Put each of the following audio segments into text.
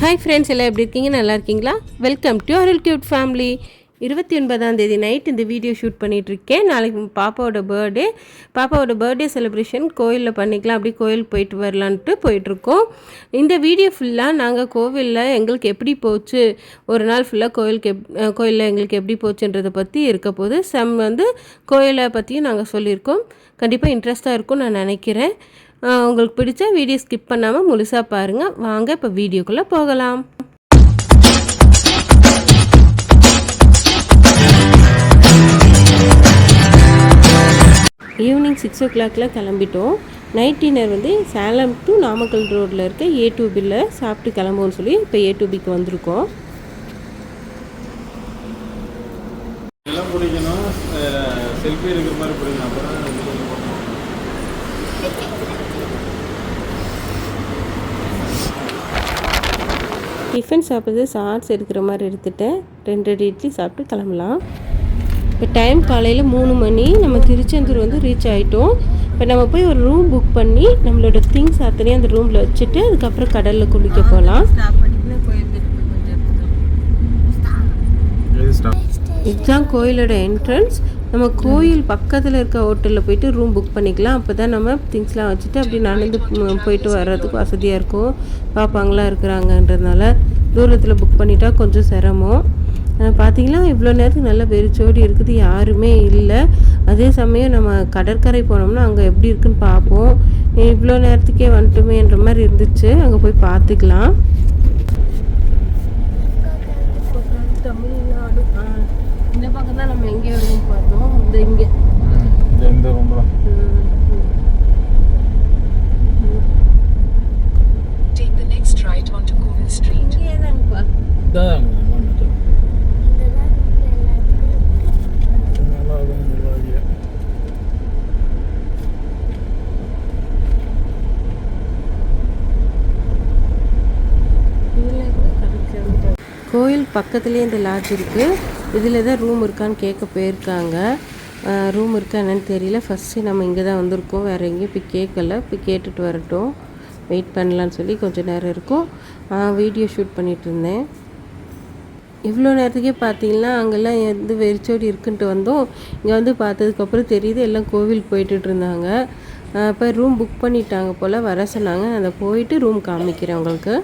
Hi friends எல்லாம் எப்படி இருக்கீங்க? நல்லா இருக்கீங்களா? Welcome to Arul cute family இருபத்தி ஒன்பதாம் தேதி நைட் இந்த வீடியோ ஷூட் பண்ணிகிட்ருக்கேன் நாளைக்கு பாப்பாவோட பர்த்டே பாப்பாவோட பர்த்டே செலிப்ரேஷன் கோயிலில் பண்ணிக்கலாம். அப்படி கோயிலுக்கு போயிட்டு வரலான்ட்டு போயிட்டுருக்கோம். இந்த வீடியோ ஃபுல்லாக நாங்கள் கோவிலில் எங்களுக்கு எப்படி போச்சு? ஒரு நாள் ஃபுல்லாக கோயிலுக்கு எப் கோயிலில் எங்களுக்கு எப்படி போச்சுன்றதை பற்றி இருக்க போது சம் வந்து கோயிலை பற்றியும் நாங்கள் சொல்லியிருக்கோம். கண்டிப்பாக இன்ட்ரெஸ்ட்டாக இருக்கும்னு நான் நினைக்கிறேன். உங்களுக்கு பிடிச்ச வீடியோ ஸ்கிப் பண்ணாமல் முழுசாக பாருங்கள் வாங்க இப்போ வீடியோக்குள்ளே போகலாம். ஈவினிங் சிக்ஸ் ஓ கிளாக்ல கிளம்பிட்டோம். நைட் டின்னர் வந்து சேலம் டு நாமக்கல் ரோட்டில் இருக்க ஏ டூபியில் சாப்பிட்டு கிளம்புவோம்னு சொல்லி இப்போ ஏ டூபிக்கு வந்திருக்கோம். டிஃபன் சாப்பிட்றது சாட்ஸ் எடுக்கிற மாதிரி எடுத்துட்டேன். ரெண்டு ரெண்டு இட்லி சாப்பிட்டு கிளம்பலாம். இப்போ டைம் காலையில் மூணு மணி. நம்ம திருச்செந்தூர் வந்து ரீச் ஆகிட்டோம் இப்போ நம்ம போய் ஒரு ரூம் புக் பண்ணி நம்மளோட திங்ஸ் அத்தனையும் அந்த ரூமில் வச்சுட்டு அதுக்கப்புறம் கடலில் குளிக்க போகலாம் இதுதான் கோயிலோட என்ட்ரன்ஸ் நம்ம கோயில் பக்கத்தில் இருக்க ஹோட்டலில் போயிட்டு ரூம் புக் பண்ணிக்கலாம். அப்போ தான் நம்ம திங்ஸ்லாம் வச்சுட்டு அப்படி நடந்து போயிட்டு வர்றதுக்கு வசதியாக இருக்கும். பாப்பாங்களாம் இருக்கிறாங்கன்றதுனால தூரத்தில் புக் பண்ணிட்டா கொஞ்சம் சிரமம். பார்த்தீங்களா இவ்வளோ நேரத்துக்கு நல்லா வெறிச்சோடி இருக்குது யாருமே இல்லை. அதே சமயம் நம்ம கடற்கரை போனோம்னா அங்கே எப்படி இருக்குன்னு பார்ப்போம் இவ்வளோ நேரத்துக்கே வந்துட்டுமேன்ற மாதிரி இருந்துச்சு. அங்கே போய் பார்த்துக்கலாம் தமிழ்நாடு. இந்த பக்கம் தான் நம்ம எங்கே வருவோம் பார்த்தோம். இந்த இங்கே. இந்த இந்த தான் கோயில் பக்கத்துலேயே இந்த லாட்ஜ் இருக்குது இதில் தான் ரூம் இருக்கான்னு கேட்க போயிருக்காங்க. ரூம் இருக்கா என்னன்னு தெரியல. ஃபஸ்ட்டு நம்ம இங்கே தான் வந்திருக்கோம். வேறு எங்கேயும் போய் கேட்கல. போய் கேட்டுட்டு வரட்டும். வெயிட் பண்ணலான்னு சொல்லி கொஞ்சம் நேரம் இருக்கும். வீடியோ ஷூட் பண்ணிகிட்டு இருந்தேன். இவ்வளோ நேரத்துக்கே பார்த்தீங்கன்னா அங்கெல்லாம் வந்து வெறிச்சோடி இருக்குன்ட்டு வந்தோம். இங்கே வந்து பார்த்ததுக்கப்புறம் தெரியுது எல்லாம் கோவில் போயிட்டுட்டு இருந்தாங்க. இப்போ ரூம் புக் பண்ணிட்டாங்க போல் வர சொன்னாங்க. அதை போயிட்டு ரூம் காமிக்கிறேன் உங்களுக்கு.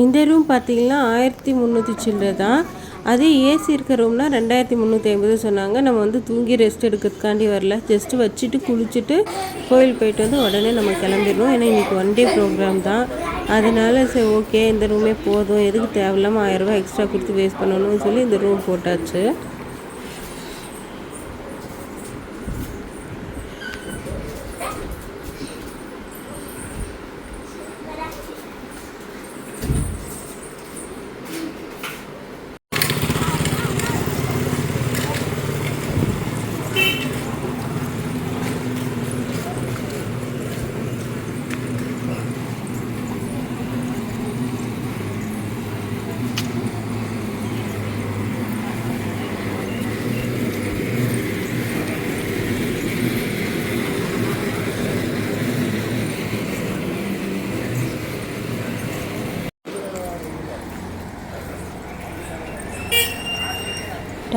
இந்த ரூம் பார்த்தீங்கன்னா ஆயிரத்தி முந்நூற்றி சில்லறை தான். அதே ஏசி இருக்க ரூம்னா ரெண்டாயிரத்தி முந்நூற்றி ஐம்பது சொன்னாங்க. நம்ம வந்து தூங்கி ரெஸ்ட் எடுக்கிறதுக்காண்டி வரல. ஜஸ்ட்டு வச்சுட்டு குளிச்சுட்டு கோயில் போயிட்டு வந்து உடனே நம்ம கிளம்பிடணும். ஏன்னா இன்றைக்கி ஒன் டே ப்ரோக்ராம் தான். அதனால சரி ஓகே இந்த ரூமே போதும். எதுக்கு தேவையில்லாமல் ஆயிரரூபா எக்ஸ்ட்ரா கொடுத்து வேஸ்ட் பண்ணணும்னு சொல்லி இந்த ரூம் போட்டாச்சு.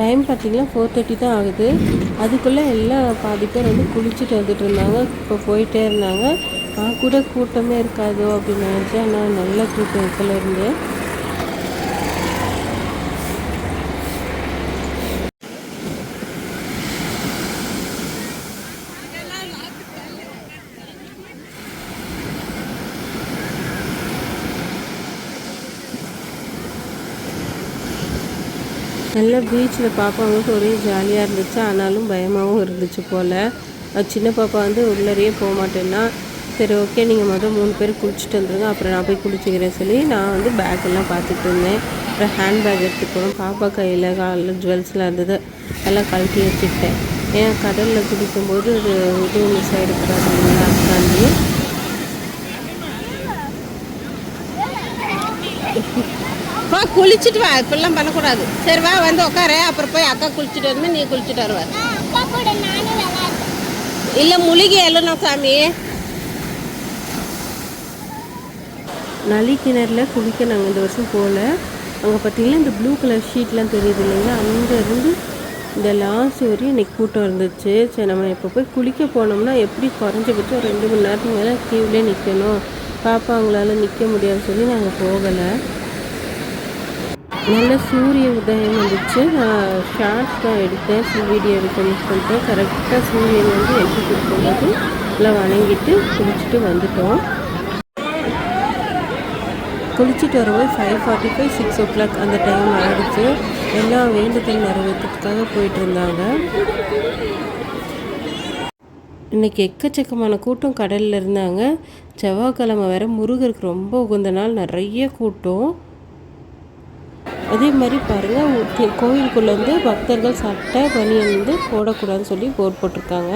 டைம் பார்த்திங்கன்னா ஃபோர் தேர்ட்டி தான் ஆகுது. அதுக்குள்ளே எல்லாம் பாதி பேர் வந்து குளிச்சுட்டு வந்துட்டு இருந்தாங்க. இப்போ போயிட்டே இருந்தாங்க. நான் கூட கூட்டமே இருக்காதோ அப்படின்னு நினச்சேன். ஆனால் நல்ல கூட்டம் இப்போல இருந்து. நல்லா பீச்சில் பாப்பாவுக்கு ஒரே ஜாலியாக இருந்துச்சு. ஆனாலும் பயமாகவும் இருந்துச்சு போல். சின்ன பாப்பா வந்து உள்ளறையே போக மாட்டேன்னா சரி ஓகே நீங்கள் மொதல் மூணு பேர் குளிச்சுட்டு வந்துருங்க. அப்புறம் நான் போய் குளிச்சுக்கிறேன் சொல்லி நான் வந்து பேக்கெல்லாம் பார்த்துட்டு இருந்தேன். அப்புறம் ஹேண்ட் பேக் எடுத்துக்கணும். பாப்பா கையில் காலில் ஜுவல்ஸ்லாம் இருந்தது. எல்லாம் கழட்டி வச்சுக்கிட்டேன். ஏன் கடலில் குடிக்கும்போது அது இதுவும் மிஸ் ஆகிடக்கூடாது இல்லைங்களா அதுக்காண்டி வா குளிச்சுட்டு வா இப்பெல்லாம் பண்ணக்கூடாது. சரி வா வந்து உட்காரு. அப்புறம் போய் அக்கா குளிச்சுட்டு வந்து நீ குளிச்சுட்டு வருவார் இல்லை முழுகி எழணும் சாமி. நளி கிணறுல குளிக்க நாங்கள் இந்த வருஷம் போகல அங்கே பார்த்தீங்கன்னா இந்த ப்ளூ கலர் ஷீட்லாம் தெரியுது இல்லைங்களா? அங்கேருந்து இந்த லாஸ்ட் வரையும் இன்னைக்கு கூட்டம் இருந்துச்சு. சரி நம்ம இப்போ போய் குளிக்க போனோம்னா எப்படி குறைஞ்சபட்சம் ரெண்டு மணி நேரத்துக்கு மேலே கியூவிலே நிற்கணும் பாப்பா அவங்களால நிற்க முடியாதுன்னு சொல்லி நாங்கள் போகலை. நல்ல சூரிய உதயம் வந்துச்சு. நான் ஷார்ட்ஸ் தான் எடுத்தேன். வீடியோ எடுக்க மிஸ் பண்ணிட்டேன். கரெக்டாக சூரியன் வந்து எடுத்து கொடுக்கும்போது எல்லாம் வணங்கிட்டு குளிச்சுட்டு வந்துட்டோம். குளிச்சுட்டு வரும்போது five forty five six o'clock அந்த டைம் ஆகிடுச்சு எல்லாம் வேண்டுதல் நிறைவேற்றத்துக்காக போயிட்டு இருந்தாங்க. இன்றைக்கி எக்கச்சக்கமான கூட்டம் கடலில் இருந்தாங்க. செவ்வாய்க்கிழமை வேறு முருகருக்கு ரொம்ப உகந்த நாள். நிறைய கூட்டம். அதே மாதிரி பாருங்கள் கோயிலுக்குள்ளேருந்து பக்தர்கள் சட்டை பனியன் வந்து போடக்கூடாதுன்னு சொல்லி போர்ட் போட்டிருக்காங்க.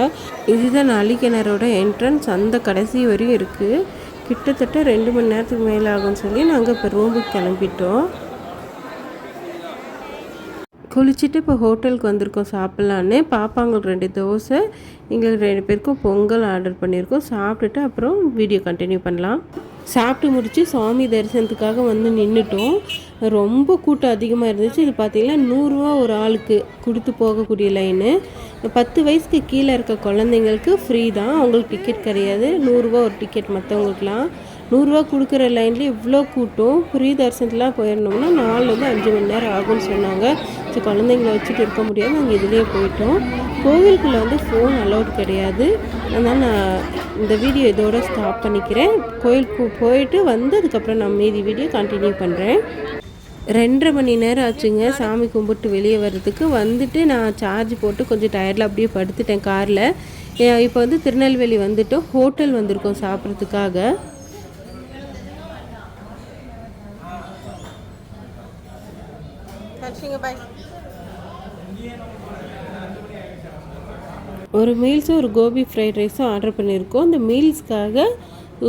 இதுதான் நளிக்கிணறோட என்ட்ரன்ஸ் அந்த கடைசி வரையும் இருக்குது கிட்டத்தட்ட ரெண்டு மணி நேரத்துக்கு மேலே ஆகும்னு சொல்லி நாங்கள் இப்போ ரூமுக்கு கிளம்பிட்டோம். குளிச்சுட்டு இப்போ ஹோட்டலுக்கு வந்திருக்கோம் சாப்பிட்லான்னு. பாப்பாங்களுக்கு ரெண்டு தோசை எங்களுக்கு ரெண்டு பேருக்கும் பொங்கல் ஆர்டர் பண்ணியிருக்கோம். சாப்பிட்டுட்டு அப்புறம் வீடியோ கண்டினியூ பண்ணலாம். சாப்பிட்டு முடித்து சுவாமி தரிசனத்துக்காக வந்து நின்றுட்டோம் ரொம்ப கூட்டம் அதிகமாக இருந்துச்சு. இது பார்த்தீங்கன்னா நூறுரூவா ஒரு ஆளுக்கு கொடுத்து போகக்கூடிய லைனு பத்து வயசுக்கு கீழே இருக்க குழந்தைங்களுக்கு ஃப்ரீ தான். அவங்களுக்கு டிக்கெட் கிடையாது. நூறுரூவா ஒரு டிக்கெட் மற்றவங்களுக்குலாம் நூறுரூவா கொடுக்குற லைனில் இவ்வளோ கூட்டம். ஃப்ரீ தரிசனத்துலாம் போயிடணும்னா நாலுலேருந்து அஞ்சு மணி நேரம் ஆகும்னு சொன்னாங்க. ஸோ குழந்தைங்கள வச்சுட்டு இருக்க முடியாது. நாங்கள் இதுலேயே போயிட்டோம். கோவிலுக்குள்ளே வந்து ஃபோன் அலௌட் கிடையாது. அதனால் நான் இந்த வீடியோ இதோட ஸ்டாப் பண்ணிக்கிறேன். கோயிலுக்கு போயிட்டு வந்து அதுக்கப்புறம் நான் மீதி வீடியோ கண்டினியூ பண்ணுறேன் ரெண்டரை மணி நேரம் ஆச்சுங்க. சாமி கும்பிட்டு வெளியே வர்றதுக்கு. வந்துட்டு நான் சார்ஜ் போட்டு கொஞ்சம் டயர்டில் அப்படியே படுத்துட்டேன் காரில். இப்போ வந்து திருநெல்வேலி வந்துட்டு ஹோட்டல் வந்திருக்கோம் சாப்பிட்றதுக்காக. பாய் ஒரு மீல்ஸும் ஒரு கோபி ஃப்ரைட் ரைஸும் ஆர்டர் பண்ணியிருக்கோம். இந்த மீல்ஸ்க்காக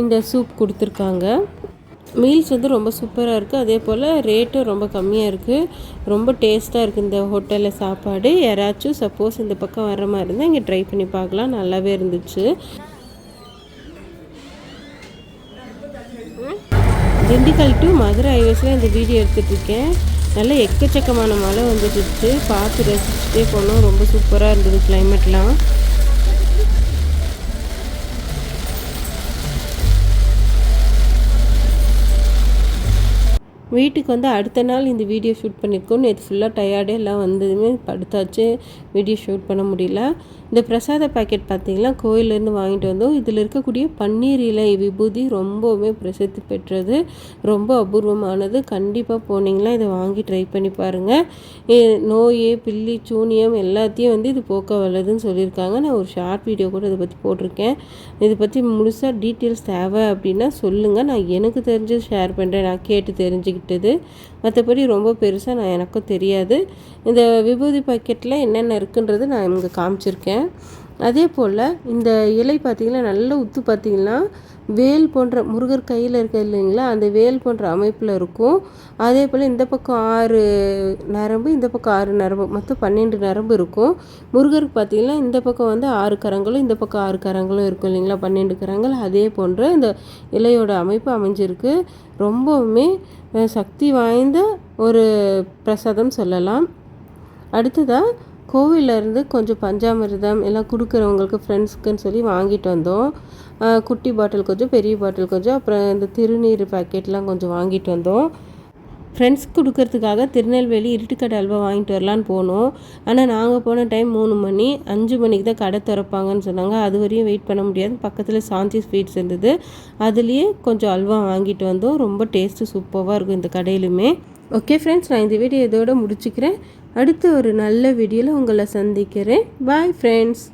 இந்த சூப் கொடுத்துருக்காங்க. மீல்ஸ் வந்து ரொம்ப சூப்பராக இருக்குது அதே போல் ரேட்டும் ரொம்ப கம்மியாக இருக்குது ரொம்ப டேஸ்ட்டாக இருக்குது இந்த ஹோட்டலில் சாப்பாடு. யாராச்சும் சப்போஸ் இந்த பக்கம் வர மாதிரி இருந்தால் இங்கே ட்ரை பண்ணி பார்க்கலாம். நல்லாவே இருந்துச்சு. திண்டுக்கல் டு மதுரை ஹைவேஸில் இந்த வீடியோ எடுத்துகிட்டு இருக்கேன். நல்ல எக்கச்சக்கமான மழை வந்துட்டு பார்த்து ரசிச்சுட்டே போனோம். ரொம்ப சூப்பராக இருந்தது கிளைமேட்லாம் வீட்டுக்கு வந்து அடுத்த நாள் இந்த வீடியோ ஷூட் பண்ணியிருக்கோம். நேற்று ஃபுல்லாக டயர்டே எல்லாம் வந்ததுமே படுத்தாச்சு. வீடியோ ஷூட் பண்ண முடியல. இந்த பிரசாத பாக்கெட் பார்த்தீங்கன்னா கோயிலேருந்து வாங்கிட்டு வந்தோம். இதில் இருக்கக்கூடிய பன்னீர் இலை விபூதி ரொம்பவுமே பிரசித்தி பெற்றது. ரொம்ப அபூர்வமானது. கண்டிப்பாக போனீங்கன்னா இதை வாங்கி ட்ரை பண்ணி பாருங்கள் நோய் பில்லி சூனியம் எல்லாத்தையும் வந்து இது போக்க வல்லதுன்னு சொல்லியிருக்காங்க. நான் ஒரு ஷார்ட் வீடியோ கூட இதை பற்றி போட்டிருக்கேன். இதை பற்றி முழுசாக டீட்டெயில்ஸ் தேவை அப்படின்னா சொல்லுங்கள் நான் எனக்கு தெரிஞ்சது ஷேர் பண்ணுறேன் நான் கேட்டு விட்டது. மற்றபடி ரொம்ப பெருசாக நான் எனக்கும் தெரியாது. இந்த விபூதி பாக்கெட்டில் என்னென்ன இருக்குன்றது நான் இங்கே காமிச்சிருக்கேன். அதே போல் இந்த இலை பார்த்திங்கன்னா நல்ல உத்து பார்த்திங்கன்னா வேல் போன்ற முருகர் கையில் இருக்க இல்லைங்களா? அந்த வேல் போன்ற அமைப்பில் இருக்கும். அதே போல் இந்த பக்கம் ஆறு நரம்பு இந்த பக்கம் ஆறு நரம்பு மொத்தம் பன்னெண்டு நரம்பு இருக்கும். முருகருக்கு பார்த்திங்கன்னா இந்த பக்கம் வந்து ஆறு கரங்களும் இந்த பக்கம் ஆறு கரங்களும் இருக்கும் இல்லைங்களா? பன்னெண்டு கரங்கள். அதே போன்ற இந்த இலையோட அமைப்பு அமைஞ்சிருக்கு. ரொம்பவுமே சக்தி வாய்ந்த ஒரு பிரசாதம் சொல்லலாம். அடுத்ததாக கோவிலேருந்து கொஞ்சம் பஞ்சாமிர்தம் எல்லாம் கொடுக்குறவங்களுக்கு ஃப்ரெண்ட்ஸ்க்குன்னு சொல்லி வாங்கிட்டு வந்தோம். குட்டி பாட்டில் கொஞ்சம் பெரிய பாட்டில் கொஞ்சம் அப்புறம் இந்த திருநீர் பாக்கெட்லாம் கொஞ்சம் வாங்கிட்டு வந்தோம். ஃப்ரெண்ட்ஸ் கொடுக்கறதுக்காக திருநெல்வேலி இருட்டுக்கடை அல்வா வாங்கிட்டு வரலான்னு போனோம். ஆனால் நாங்கள் போன டைம் மூணு மணி அஞ்சு மணிக்கு தான் கடை திறப்பாங்கன்னு சொன்னாங்க. அது வரையும் வெயிட் பண்ண முடியாது. பக்கத்தில் சாந்தி ஸ்வீட்ஸ் இருந்தது. அதுலேயே கொஞ்சம் அல்வா வாங்கிட்டு வந்தோம். ரொம்ப டேஸ்ட்டு சூப்பராக இருக்கும் இந்த கடையிலுமே. ஓகே ஃப்ரெண்ட்ஸ் நான் இந்த வீடியோ இதோட முடிச்சுக்கிறேன். அடுத்த ஒரு நல்ல வீடியோவில் உங்களை சந்திக்கிறேன். Bye friends